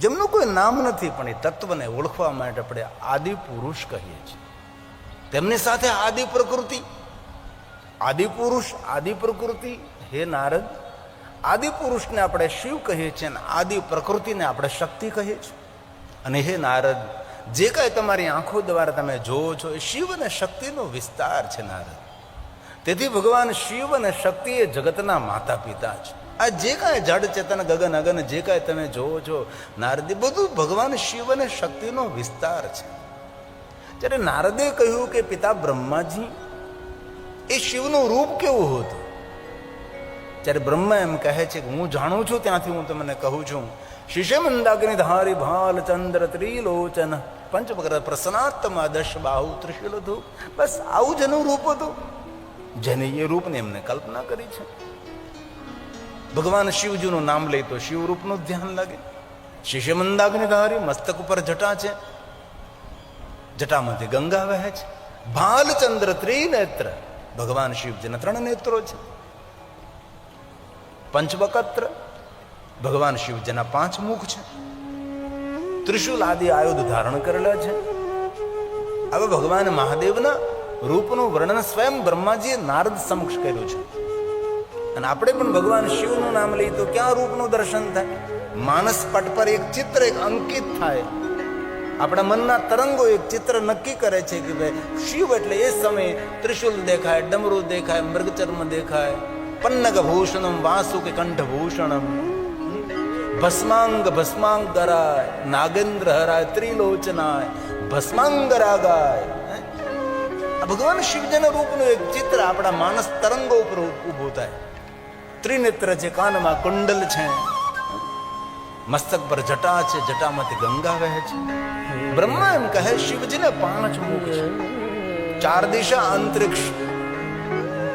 જેમનું કોઈ નામ નથી, પણ એ તત્વને ઓળખવા માટે આપણે આદિ પુરુષ કહીએ છીએ. તેમની સાથે આદિ પ્રકૃતિ, આદિ પુરુષ, આદિ પ્રકૃતિ, હે નારદ, આદિ પુરુષને આપણે શિવ કહીએ છીએ અને આદિ પ્રકૃતિને આપણે શક્તિ કહીએ છીએ. અને હે નારદ, જે કાંઈ તમારી આંખો દ્વારા તમે જોવો છો, એ શિવ અને શક્તિનો વિસ્તાર છે નારદ. તેથી ભગવાન શિવ અને શક્તિ એ જગતના માતા પિતા છે આ જે કાંઈ જડ ચેતન, ગગન, અગન જે કાંઈ તમે જોવો છો, નારદી બધું ભગવાન શિવ અને શક્તિનો વિસ્તાર છે. જ્યારે નારદે કહ્યું કે પિતા બ્રહ્માજી, એ શિવનું રૂપ કેવું હતું? ત્યારે બ્રહ્મા એમ કહે છે કે હું જાણું છું, ત્યાંથી હું તમને કહું છું શિષ્ય મંદાગ્નિ ધારી ભાલ ચંદ્ર ત્રિલોચન, પંચમકર પ્રસન્નાત્મા દશ બાહુ ત્રિશુલ હતું બસ આવું જ એનું રૂપ હતું. જેને એ રૂપને એમને કલ્પના કરી છે. ભગવાન શિવજીનું નામ લઈ તો શિવ રૂપનું ધ્યાન લાગે. શિષ્ય મંદાગ્નિ ધારી મસ્તક ઉપર જટા છે. જટામાંથી ગંગા વહે છે. ભાલચંદ્ર ત્રિનેત્ર. ભગવાન શિવજીના ત્રણ નેત્રો છે. પંચવકત્ર. ભગવાન શિવજીના પાંચ મુખ છે. ત્રિશુલ આદિ આયુધ ધારણ કરેલા છે. હવે ભગવાન મહાદેવના રૂપનું વર્ણન સ્વયં બ્રહ્માજીએ નારદ સમક્ષ કર્યું છે. અને આપણે પણ ભગવાન શિવનું નામ લઈએ તો ક્યાં રૂપનું દર્શન થાય? માનસ પટ પર એક ચિત્ર એક અંકિત થાય. આપણા મનના તરંગો એક ચિત્ર નક્કી કરે છે કે ભાઈ, શિવ એટલે એ સમયે ત્રિશુલ દેખાય, ડમરું દેખાય, મૃગચર્મ દેખાય. પન્નગ ભૂષણમ વાસુ કે કંઠ ભૂષણમ ભસ્માંગ ભસ્માંગ કરાય નાગેન્દ્ર હરાય, ત્રિલોચનાય ભસ્માંગરાગાય આ ભગવાન શિવજીના રૂપનું એક ચિત્ર આપણા માનસ તરંગો ઉપર ઊભું થાય. ત્રિનેત્ર છે કાનમાં કુંડલ છે, મસ્તક પર જટા છે, જટામાંથી ગંગા વહે છે. બ્રહ્મા એમ કહે, શિવજીને પાંચ મુખ છે. ચાર દિશા અંતરિક્ષ.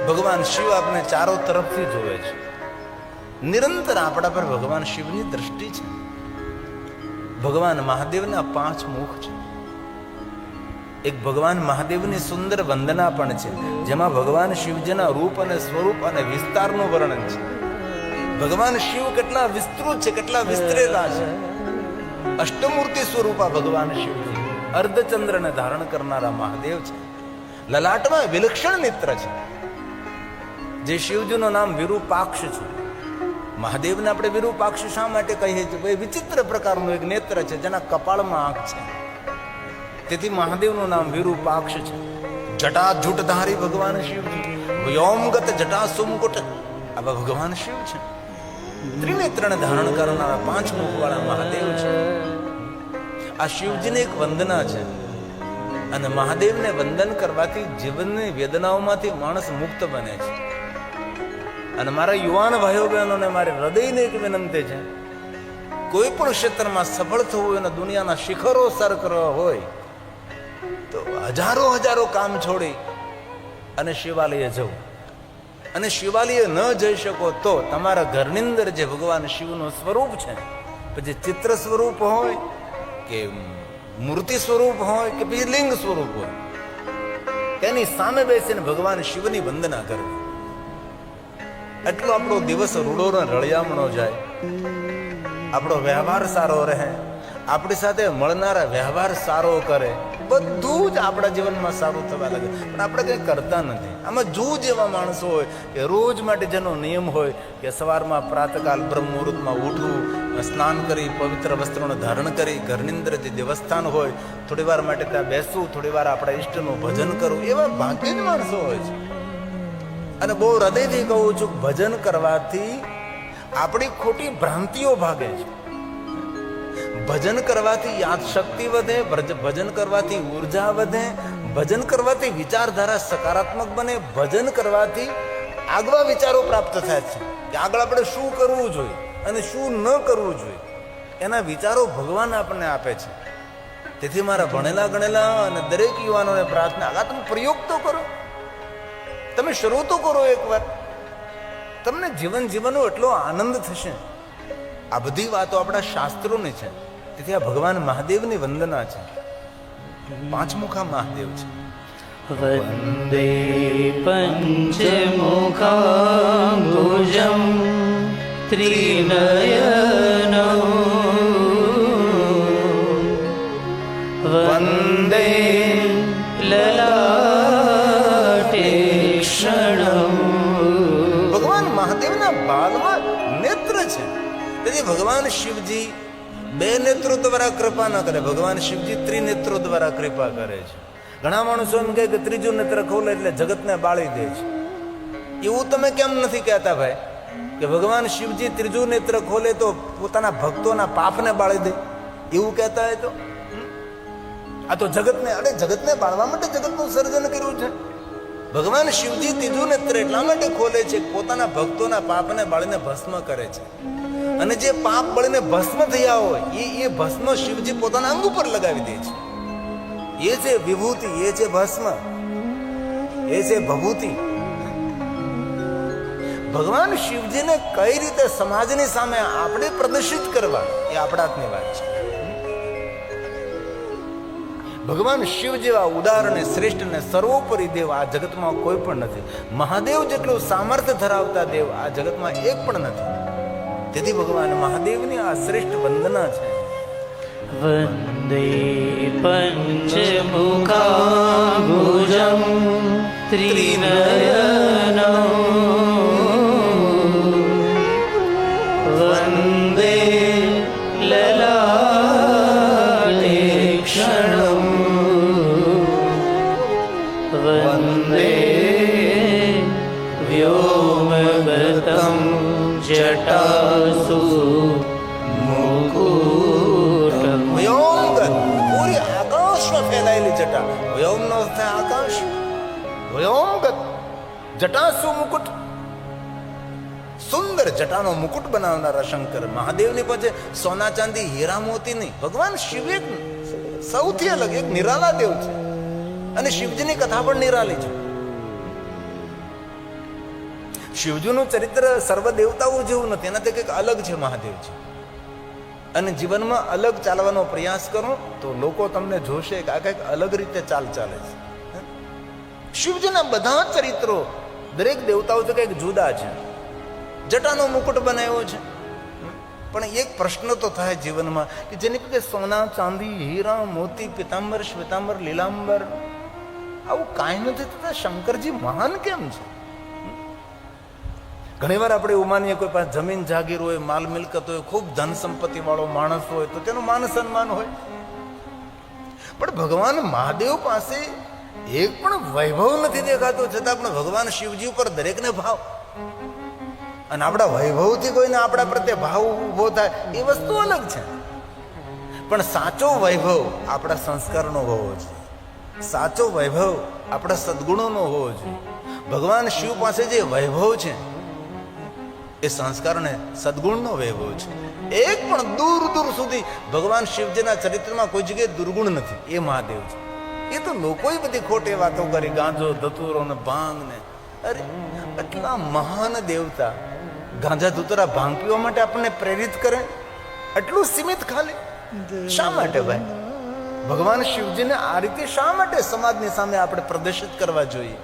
ભગવાન શિવ આપને ચારો તરફથી જોવે છે. નિરંતર આપણા પર ભગવાન શિવની દ્રષ્ટિ છે. ભગવાન મહાદેવના પાંચ મુખ છે. એક ભગવાન મહાદેવની સુંદર વંદના પણ છે, જેમાં ભગવાન શિવજીના રૂપ અને સ્વરૂપ અને વિસ્તારનું વર્ણન છે. ભગવાન શિવ કેટલા વિસ્તૃત છે, કેટલા વિસ્તરેલા છે. અષ્ટમૂર્તિ સ્વરૂપા ભગવાન શિવ અર્ધચંદ્રને ધારણ કરનારા મહાદેવ છે. લલાટમાં વિલક્ષણ નેત્ર છે. જે શિવજીનું નામ વિરૂપાક્ષ છે. મહાદેવને આપણે વિરૂપાક્ષ શા માટે કહીએ છીએ? વિચિત્ર પ્રકારનું એક નેત્ર છે, જેના કપાળમાં આંખ છે. તેથી મહાદેવનું નામ વિરૂપાક્ષ છે. જટા જૂટધારી ભગવાન શિવજી વ્યોમગત જટા સુમકુટ આવા ભગવાન શિવ છે. ત્રિનેત્રણ ધારણ કરનારા પાંચ મુખવાળા મહાદેવ છે. આ શિવજીની એક વંદના છે. અને મહાદેવને વંદન કરવાથી જીવનની વેદનાઓમાંથી માણસ મુક્ત બને છે. અને મારા યુવાન ભાઈઓ બહેનોને મારે હૃદયની એક વિનંતી છે. કોઈ પણ ક્ષેત્રમાં સફળ થવું હોય અને દુનિયાના શિખરો સર કરવા હોય તો હજારો હજારો કામ છોડી અને શિવાલયે જવું. અને શિવાલયે ન જઈ શકો તો તમારા ઘરની અંદર જે ભગવાન શિવનું સ્વરૂપ છે પછી ચિત્ર સ્વરૂપ હોય કે મૂર્તિ સ્વરૂપ હોય કે પછી લિંગ સ્વરૂપ હોય, તેની સામે બેસીને ભગવાન શિવની વંદના કરવી. એટલો આપણો દિવસ રૂડો રળિયામણો જાય. આપણો વ્યવહાર સારો રહે. આપણી સાથે મળનારા વ્યવહાર સારો કરે. બધું જ આપણા જીવનમાં સારું થવા લાગે. પણ આપણે કંઈ કરતા નથી. આમાં જૂજ એવા માણસો હોય કે રોજ માટે જેનો નિયમ હોય કે સવારમાં પ્રાતકાલ બ્રહ્મ મુહૂર્તમાં ઉઠવું, સ્નાન કરી, પવિત્ર વસ્ત્રોને ધારણ કરી, ઘરની અંદર જે દેવસ્થાન હોય થોડી વાર માટે ત્યાં બેસવું થોડી વાર આપણા ઈષ્ટનું ભજન કરવું, એવા ભાગ્ય જ માણસો હોય છે. અને બહુ હૃદયથી કહું છું, ભજન કરવાથી આપણી ખોટી ભ્રાંતિઓ ભાગે છે. ભજન કરવાથી યાદશક્તિ વધે ભજન કરવાથી ઊર્જા વધે, ભજન કરવાથી વિચારધારા સકારાત્મક બને, ભજન કરવાથી આગવા વિચારો પ્રાપ્ત થાય છે કે આગળ આપણે શું કરવું જોઈએ અને શું ન કરવું જોઈએ. એના વિચારો ભગવાન આપણને આપે છે. તેથી મારા ભણેલા ગણેલા અને દરેક યુવાનોને પ્રાર્થના આ તમે પ્રયોગ તો કરો. તમે શરૂ તો કરો એકવાર. તમને જીવન જીવનનો એટલો આનંદ થશે. આ બધી વાતો આપણા શાસ્ત્રોની છે. તેથી આ ભગવાન મહાદેવની વંદના છે. પાંચમુખા મહાદેવ છે. વંદે પંચમુખાભુજમ ત્રિનયન વંદે લલાટે ક્ષણ ભગવાન મહાદેવના બાલમાં નેત્ર છે. તેથી ભગવાન શિવજી બે નેત્રો દ્વારા કૃપા ન કરે. ભગવાન શિવજી ત્રિનેત્રો દ્વારા કૃપા કરે છે. ઘણા માણસો એમ કહે કે ત્રીજું નેત્ર ખોલે એટલે જગતને બાળી દે છે. એવું તમે કેમ નથી કહેતા ભાઈ? કે ભગવાન શિવજી ત્રીજું નેત્ર ખોલે તો પોતાના ભક્તોના પાપને બાળી દે? એવું કહેતા હોય તો? આ તો જગતને, અરે જગતને બાળવા માટે જગતનું સર્જન કર્યું છે. ભગવાન શિવજી ત્રીજું નેત્ર એટલા માટે ખોલે છે, પોતાના ભક્તોના પાપને બાળીને ભસ્મ કરે છે. અને જે પાપ બળીને ભસ્મ થયા હોય, એ એ ભસ્મ શિવજી પોતાના અંગ ઉપર લગાવી દે છે. એ છે વિભૂતિ, એ છે ભસ્મ, એ છે ભભૂતિ. ભગવાન શિવજીને કઈ રીતે સમાજની સામે આપણે પ્રદર્શિત કરવા, એ આપણા હાથની વાત છે. ભગવાન શિવ જેવા ઉદાર અને શ્રેષ્ઠ અને સર્વોપરી દેવ આ જગતમાં કોઈ પણ નથી. મહાદેવ જેટલું સામર્થ્ય ધરાવતા દેવ આ જગતમાં એક પણ નથી. તેથી ભગવાન મહાદેવની આ શ્રેષ્ઠ વંદના છે. વંદે પંચમુખાભુજમ ત્રિનયનમ જટાસુ મુકુટ વ્યોમગત પૂરી આકાશમાં ફેલાયેલી જટા. વ્યોમનો અર્થ આકાશ. વ્યોમગત જટાસુ મુકુટ. સુંદર જટાનો મુકુટ બનાવનારા શંકર. મહાદેવની પાસે સોના ચાંદી, હીરા મોતી નહીં ભગવાન શિવ એક સૌથી અલગ એક નિરાલા દેવ છે. અને શિવજીની કથા પણ નિરાલી છે. શિવજીનું ચરિત્ર સર્વ દેવતાઓ જેવું નથી. એનાથી કંઈક અલગ છે મહાદેવજી અને જીવનમાં અલગ ચાલવાનો પ્રયાસ કરો તો લોકો તમને જોશે કે આ કંઈક અલગ રીતે ચાલ ચાલે છે. શિવજીના બધા ચરિત્રો દરેક દેવતાઓ તો કંઈક જુદા છે. જટાનો મુકુટ બનાવ્યો છે. પણ એક પ્રશ્ન તો થાય જીવનમાં કે જેની પાસે સોના, ચાંદી, હીરા, મોતી, પિતાંબર, શ્વેતાંબર, લીલાંબર, આવું કાંઈ નથી થતા. શંકરજી મહાન કેમ છે? ઘણીવાર આપણે એવું માનીએ કોઈ પાસે જમીન જાગીર હોય, માલ મિલકત હોય, ખૂબ ધન સંપત્તિ વાળો માણસ હોય, તો તેનું માન સન્માન હોય. પણ ભગવાન મહાદેવ પાસે એક પણ વૈભવ નથી દેખાતો, છતાં પણ ભગવાન શિવજી ઉપર દરેકને ભાવ. અને આપણા વૈભવથી કોઈને આપણા પ્રત્યે ભાવ ઊભો થાય, એ વસ્તુ અલગ છે. પણ સાચો વૈભવ આપણા સંસ્કારનો હોવો જોઈએ. સાચો વૈભવ આપણા સદગુણોનો હોવો જોઈએ. ભગવાન શિવ પાસે જે વૈભવ છે એ સંસ્કારને સદગુણનો વૈભવ છે. એક પણ દૂર દૂર સુધી ભગવાન શિવજીના ચરિત્રમાં કોઈ જગ્યાએ દુર્ગુણ નથી. એ મહાદેવ છે. એ તો લોકોએ બધી ખોટી વાતો કરી, ગાંજો, ધતુરો ને ભાંગ ને. અરે, આટલા મહાન દેવતા ગાંજા, ધુતરા, ભાંગ પીવા માટે આપણને પ્રેરિત કરે? આટલું સીમિત ખાલી? શા માટે ભાઈ? ભગવાન શિવજીને આ રીતે શા માટે સમાજની સામે આપણે પ્રદર્શિત કરવા જોઈએ?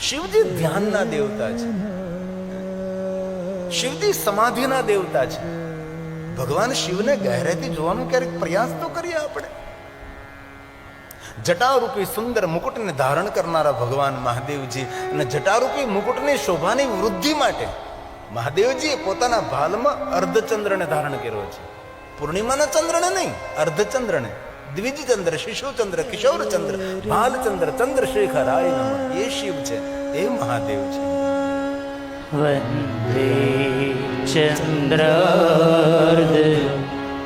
શિવજી ધ્યાનના દેવતા છે. શિવજી સમાધિના દેવતા છે. ભગવાન શિવને ગહેરેથી જોવાનો ક્યારેક પ્રયાસ તો કરીએ આપણે. જટારૂપી સુંદર મુકુટને ધારણ કરનારા ભગવાન મહાદેવજી અને જટારૂપી મુકુટની શોભાની વૃદ્ધિ માટે મહાદેવજીએ પોતાના ભાલમાં અર્ધચંદ્રને ધારણ કર્યો છે. પૂર્ણિમાના ચંદ્રને નહીં, અર્ધચંદ્રને. દ્વિજચંદ્ર, શિશુચંદ્ર, કિશોરચંદ્ર, ભાલચંદ્ર, ચંદ્રશેખર આય એ શિવ છે, એ મહાદેવ છે. વંદે ચંદ્રાર્ધ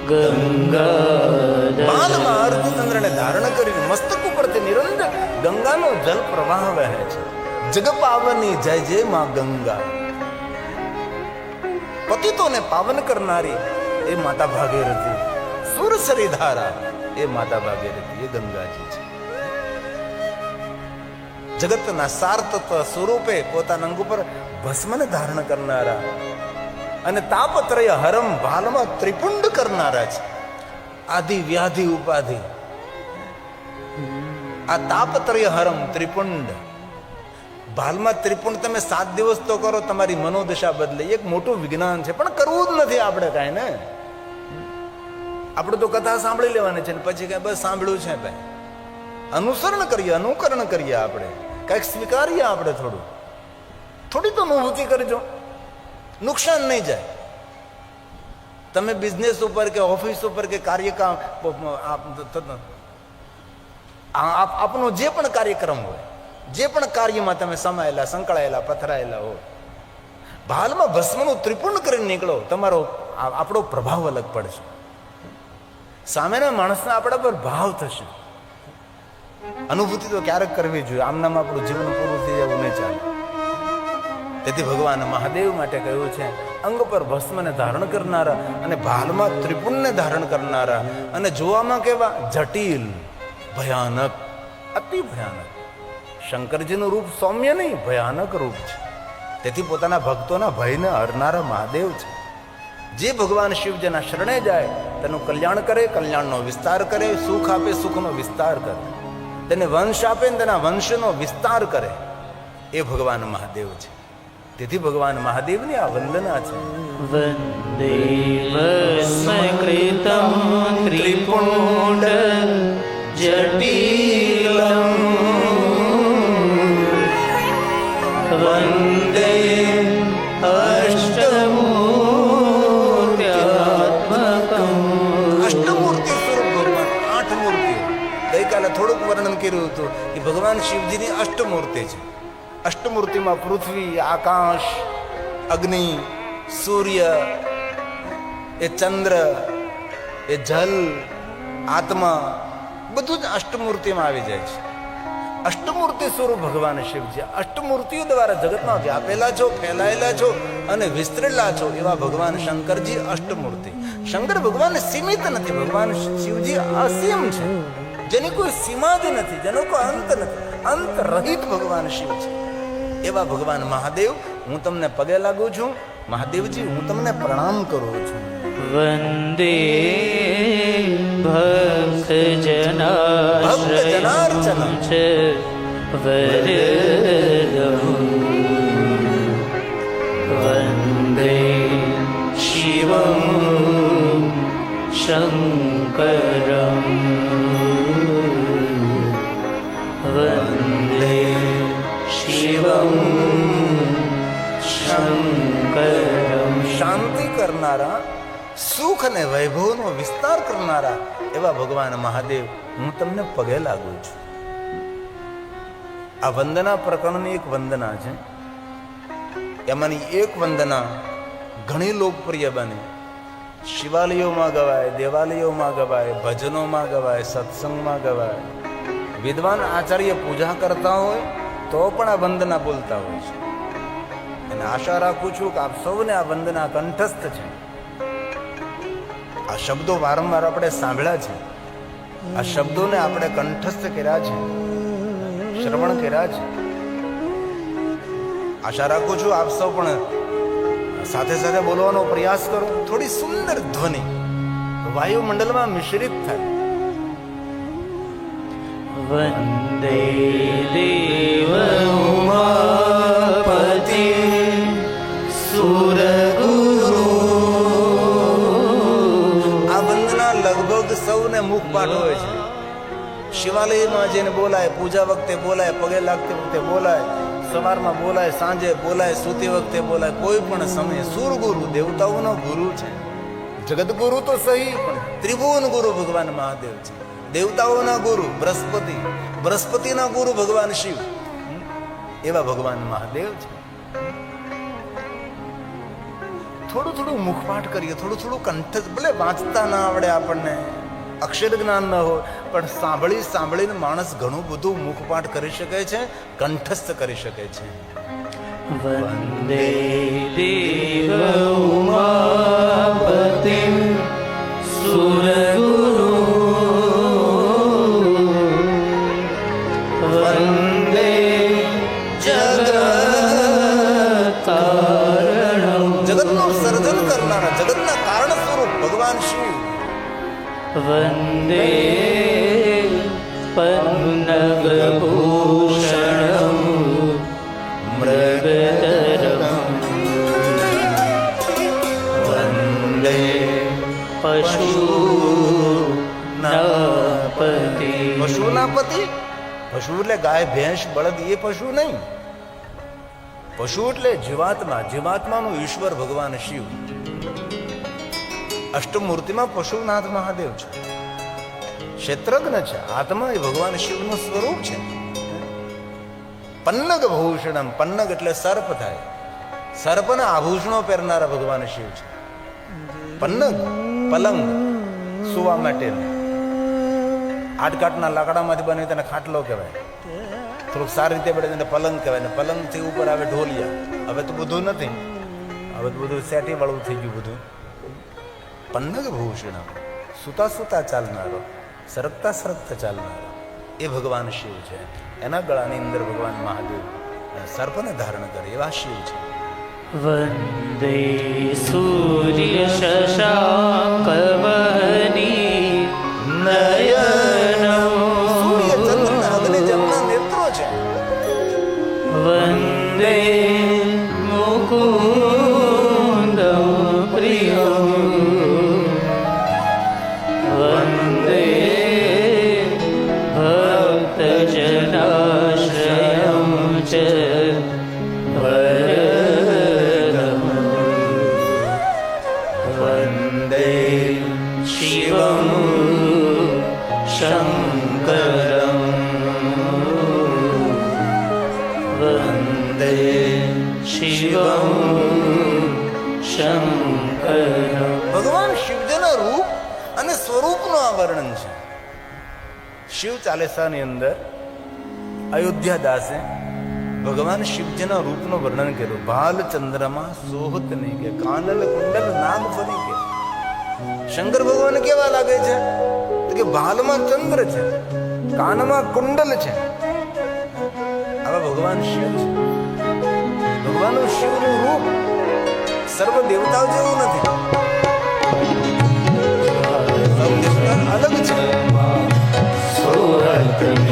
ગંગાધર બાલમાં અર્ધચંદ્રને ધારણ કરીને મસ્તક ઉપરથી નિરંતર ગંગાનો જલ પ્રવાહ વહે છે જગ પાવની જય જય માં ગંગા પતિતોને પાવન કરનારી એ માતા ભાગીરથી સુરસરી ધારા એ માતા ભાગીરથી એ ગંગાજી છે જગતના સાર તત્વ સ્વરૂપે પોતાના અંગ ઉપર ભસ્મને ધારણ કરનારા. અને તાપત્રય હરમ ભાલમાં ત્રિપુંડ કરનારા છે. આદિ વ્યાધિ ઉપાધિ. આ તાપત્રય હરમ ત્રિપુંડ. ભાલમાં ત્રિપુંડ તમે સાત દિવસ તો કરો, તમારી મનોદશા બદલે એક મોટું વિજ્ઞાન છે, પણ કરવું જ નથી આપણે કાંઈ, ને? આપણે તો કથા સાંભળી લેવાની છે ને પછી કઈ બસ સાંભળ્યું છે ભાઈ. અનુસરણ કરીએ, અનુકરણ કરીએ આપણે. કંઈક સ્વીકારીએ આપણે થોડું. થોડી તો અનુભૂતિ કરજો. નુકસાન નહીં જાય. તમે બિઝનેસ ઉપર કે ઓફિસ ઉપર કે કાર્યકામ આપ, આપનો જે પણ કાર્યક્રમ હોય, જે પણ કાર્યમાં તમે સમાયેલા, સંકળાયેલા, પથરાયેલા હો, ભાલમાં ભસ્મનું ત્રિપુણ કરીને નીકળો, તમારો આપણો પ્રભાવ અલગ પડશે. સામેના માણસના આપણા પર ભાવ થશે. અનુભૂતિ તો ક્યારેક કરવી જોઈએ. આમનામ આપણું જીવન પૂરું થઈ જવું નહીં ચાલે. તેથી ભગવાન મહાદેવ માટે કહ્યું છે, અંગ પર ભસ્મને ધારણ કરનારા અને ભાલમાં ત્રિપુણને ધારણ કરનારા અને જોવામાં કેવા? જટિલ, ભયાનક, અતિ ભયાનક. શંકરજીનું રૂપ સૌમ્ય નહીં, ભયાનક રૂપ છે. તેથી પોતાના ભક્તોના ભયને હરનારા મહાદેવ છે. જે ભગવાન શિવજીના શરણે જાય, તેનું કલ્યાણ કરે, કલ્યાણનો વિસ્તાર કરે, સુખ આપે, સુખનો વિસ્તાર કરે. તેને વંશ આપે ને તેના વંશનો વિસ્તાર કરે. એ ભગવાન મહાદેવ છે. તેથી ભગવાન મહાદેવની આ વંદના છે. વંદેવસંકૃતમ ત્રિપુંડ જટિલમ. વંદે અષ્ટમુ કર્યું હતું કે ભગવાન શિવજીની અષ્ટમૂર્તિ છે. અષ્ટમૂર્તિમાં પૃથ્વી, આકાશ, અગ્નિ, સૂર્ય, એ ચંદ્ર, એ જલ, આત્મા, બધું જ અષ્ટમૂર્તિમાં આવી જાય છે. અષ્ટમૂર્તિ સ્વરૂપ ભગવાન શિવજી. અષ્ટમૂર્તિઓ દ્વારા જગતમાં વ્યાપેલા છો, ફેલાયેલા છો અને વિસ્તરેલા છો એવા ભગવાન શંકરજી અષ્ટમૂર્તિ. શંકર ભગવાન સીમિત નથી, ભગવાન શિવજી અસીમ છે. જેની કોઈ સીમા જ નથી જેનો કોઈ અંત નથી. અંત રહિત ભગવાન શિવ છે. એવા ભગવાન મહાદેવ હું તમને પગે લાગુ છું. મહાદેવજી હું તમને પ્રણામ કરું છું. વંદે ભક્ત જનાર્ચન છે વંદે શિવ શંકર કરનારા, સુખ અને વૈભવનો વિસ્તાર કરનારા એવા ભગવાન મહાદેવ હું તમને પગે લાગુ છું. આ વંદના પ્રકરણની એક વંદના છે. એમાંની એક વંદના ઘણી લોકપ્રિય બની. શિવાલયોમાં ગવાય, દેવાલયોમાં ગવાય, ભજનોમાં ગવાય, સત્સંગમાં ગવાય. વિદ્વાન આચાર્ય પૂજા કરતા હોય તો પણ આ વંદના બોલતા હોય છે. અને આશા રાખું છું કે આપ સૌને આ વંદના કંઠસ્થ છે. આ શબ્દો વારંવાર આપણે સાંભળ્યા છે. આ શબ્દોને આપણે કંઠસ્થ કર્યા છે. શ્રવણ કર્યા છે. આશા રાખું છું આપ સૌ પણ સાથે સાથે બોલવાનો પ્રયાસ કરો. થોડી સુંદર ધ્વનિ વાયુમંડળમાં મિશ્રિત થાય. વંદે દેવ ઉમા સૌને હોય છે. શિવાલયમાં જઈને બોલાય પૂજા વખતે બોલાય પગે લાગતી વખતે બોલાય સવારમાં બોલાય સાંજે બોલાય સૂતી વખતે બોલાય કોઈ પણ સમયે સુરગુરુ દેવતાઓનો ગુરુ છે. જગતગુરુ તો સહી પણ ત્રિભુવન ગુરુ ભગવાન મહાદેવ છે. દેવતાઓના ગુરુ બૃહસ્પતિ બૃહસ્પતિના ગુરુ ભગવાન શિવ. એવા ભગવાન મહાદેવ છે. થોડું થોડું મુખપાઠ કરીએ થોડું થોડું કંઠ ભલે વાંચતા ના આવડે આપણને. અક્ષર જ્ઞાન ન હોય, પણ સાંભળી સાંભળીને માણસ ઘણું બધું મુખપાઠ કરી શકે છે, કંઠસ્થ કરી શકે છે. વંદે દેવ ઉમાપતિમ સુરગુ वन्दे पन्नगभूषणम् मृगतरम् वन्दे पशु नापति પશુના પતિ પશુ એટલે ગાય ભેંસ બળદ એ પશુ નહીં પશુ એટલે જીવાત્મા જીવાત્માનું ઈશ્વર ભગવાન શિવ અષ્ટમૂર્તિમાં પશુનાથ મહાદેવ છે. ક્ષેત્રજ્ઞ છે. આત્મા એ ભગવાન શિવનું સ્વરૂપ છે. પન્નગ ભૂષણમ, પન્નગ એટલે સર્પ થાય. સર્પના આભૂષણો પહેરનારા ભગવાન શિવ છે. પન્નગ, પલંગ, સુવા માટે આટકાટના લાકડામાંથી બને તેને ખાટલો કહેવાય. થોડુંક સારી રીતે પડે તેને પલંગ કહેવાય ને પલંગથી ઉપર આવે ઢોલિયા. હવે તો બધું નથી. હવે તો બધું સેટી વાળું થઈ ગયું બધું. પન્નગ ભૂષણ, સુતા સુતા ચાલનારો, સરકતા સરકતા ચાલનારો, એ ભગવાન શિવ છે. એના ગળાની અંદર ભગવાન મહાદેવ સર્પને ધારણ કરે એવા શિવ છે. વંદે સૂર્ય શશાંકવહની ચાલીસાની અંદર અયોધ્યા દાસે ભગવાન શિવજીના રૂપનું વર્ણન કર્યું. ભાલચંદ્રમાં સોહત નહીં કે કાનલ કુંડલ નામ ફરી કે. શંકર ભગવાન કેવા લાગે છે? તો કે ભાલમાં ચંદ્ર છે, કાનમાં કુંડલ છે. આવા ભગવાન શિવ છે. ભગવાન શિવનું રૂપ સર્વ દેવતાઓ જેવું નથી. અલગ છે. company.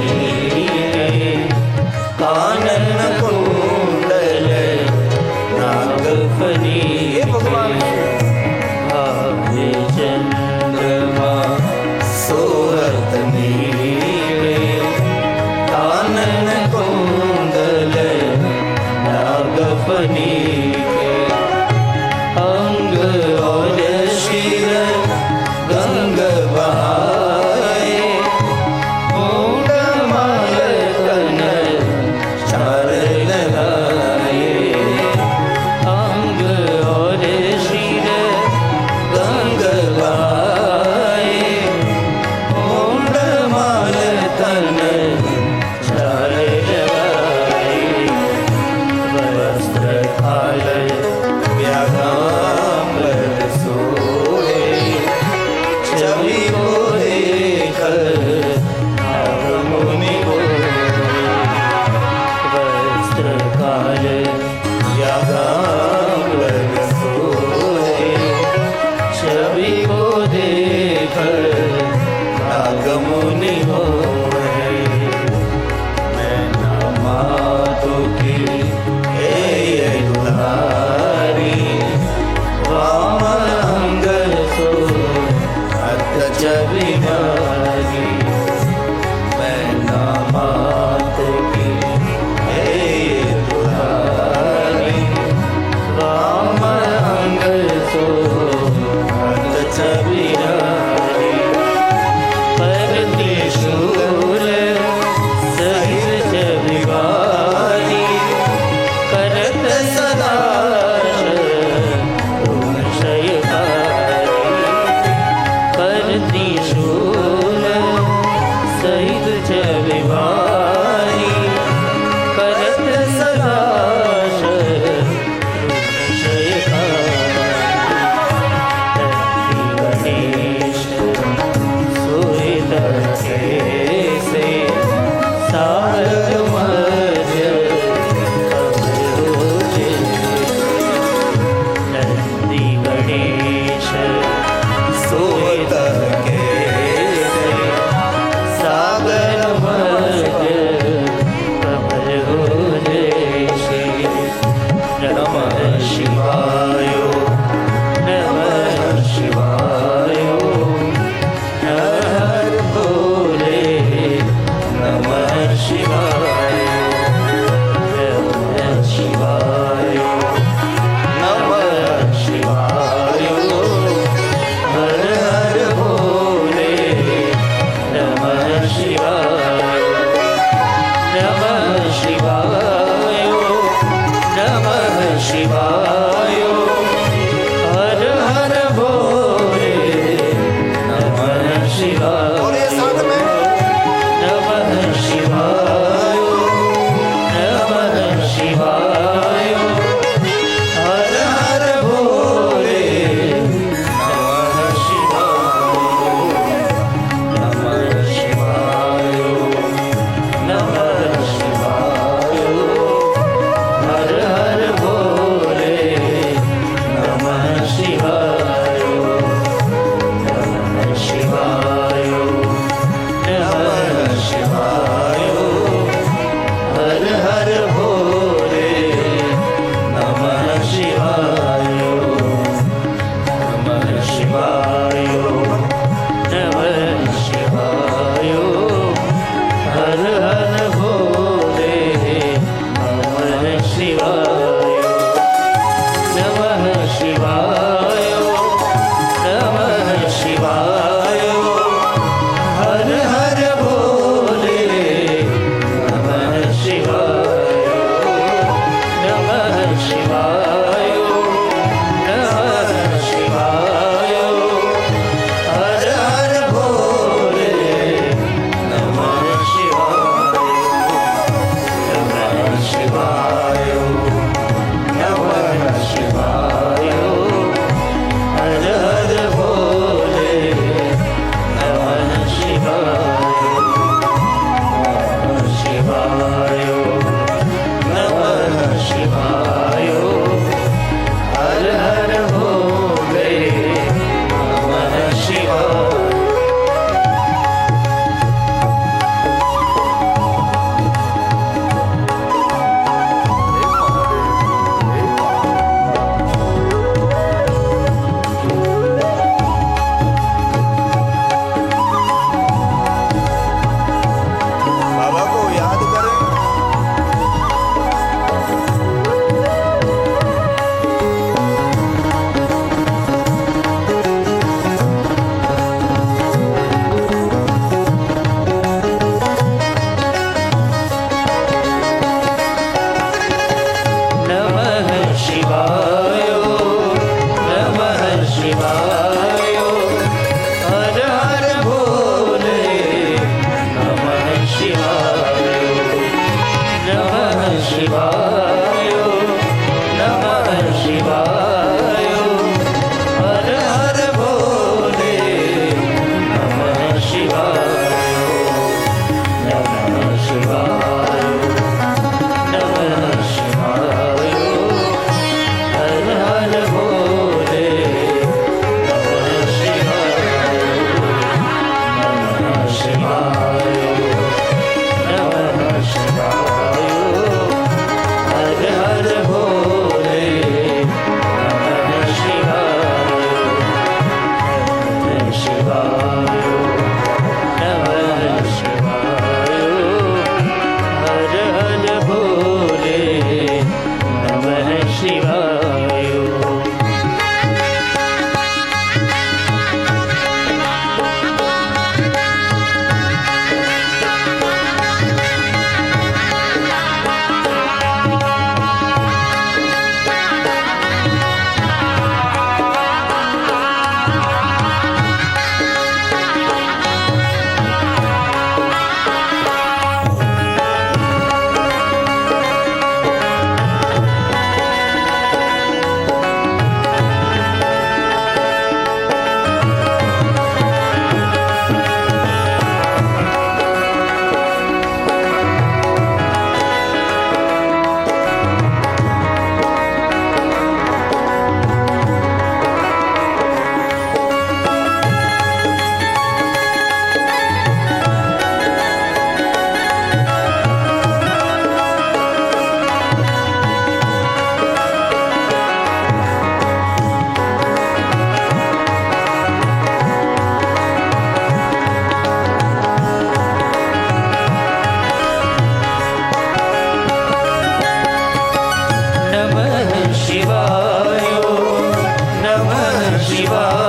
감사합니다.